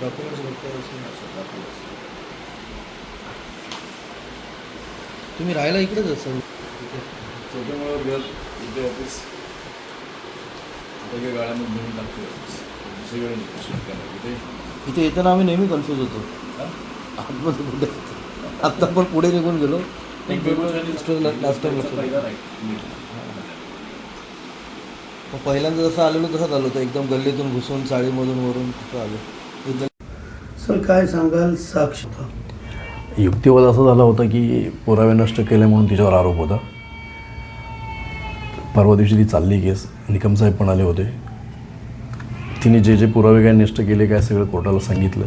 Documents बघता तुम्ही राहायला इकडेच असाल. छोट्यामुळं घर इथे ऑफिस काही गाड्यामध्ये घेऊन ऑफिस दुसरीकडे नाही शिकताना इथे? इथे येताना आम्ही नेहमी कन्फ्यूज होतो? आतमध्ये कुठे. आत्ता पण पुढे निघून गेलो. एक लास्ट टाइम. मग पहिल्यांदा जसं आलेलो तसंच आलो होतो. एकदम गल्लीतून घुसून चाळीमधून वरून तिथं आलो. सर काय सांगाल साक्ष? युक्तिवाद असा झाला होता की पुरावे नष्ट केले म्हणून तिच्यावर आरोप होता. परवा दिवशी ती चालली केस. निकम साहेब पण आले होते. तिने जे जे पुरावे काय नष्ट केले काय सगळं कोर्टाला सांगितलं.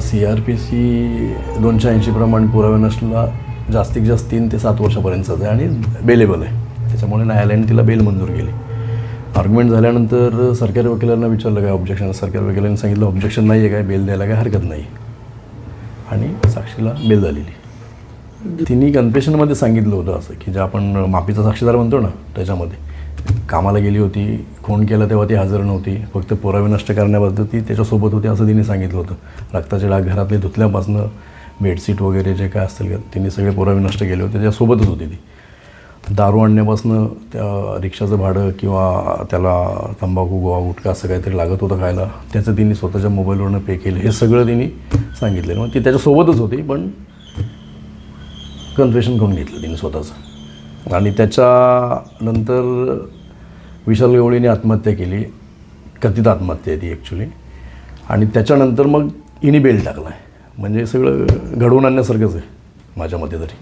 सी आर पी सी दोनशे ऐंशीप्रमाणे पुरावे नष्टला जास्तीत जास्त तीन ते सात वर्षापर्यंतच आहे आणि बेलेबल आहे. त्याच्यामुळे न्यायालयाने तिला बेल मंजूर केली. आर्ग्युमेंट झाल्यानंतर सरकारी वकिलांना विचारलं काय ऑब्जेक्शन सरकारी वकिलांनी सांगितलं ऑब्जेक्शन नाही आहे काय बेल द्यायला काय हरकत नाही. आणि साक्षीला बेल झालेली. तिने कन्फेशनमध्ये सांगितलं होतं असं की जे आपण माफीचा साक्षीदार म्हणतो ना त्याच्यामध्ये. कामाला गेली होती खून केला तेव्हा ती हजर नव्हती फक्त पुरावे नष्ट करण्याबद्दल ती त्याच्यासोबत होती असं तिने सांगितलं होतं. रक्ताचे डाग घरातले धुतल्यापासनं बेडशीट वगैरे जे काय असतील का तिने सगळे पुरावे नष्ट केले होते त्याच्यासोबतच होती ती. दारू आणण्यापासनं त्या रिक्षाचं भाडं किंवा त्याला तंबाखू गोवा गुटखा असं काहीतरी लागत होतं खायला त्याचं तिने स्वतःच्या मोबाईलवरनं पे केलं. हे सगळं तिने सांगितलं मग ती त्याच्यासोबतच होती पण कन्फेशन करून घेतलं तिने स्वतःचं. आणि त्याच्यानंतर विशाल गवळीने आत्महत्या केली. कथित आत्महत्या आहे ती ॲक्च्युली आणि त्याच्यानंतर मग हिने बेल टाकला आहे म्हणजे सगळं घडवून आणण्यासारखंच आहे माझ्या मते तरी.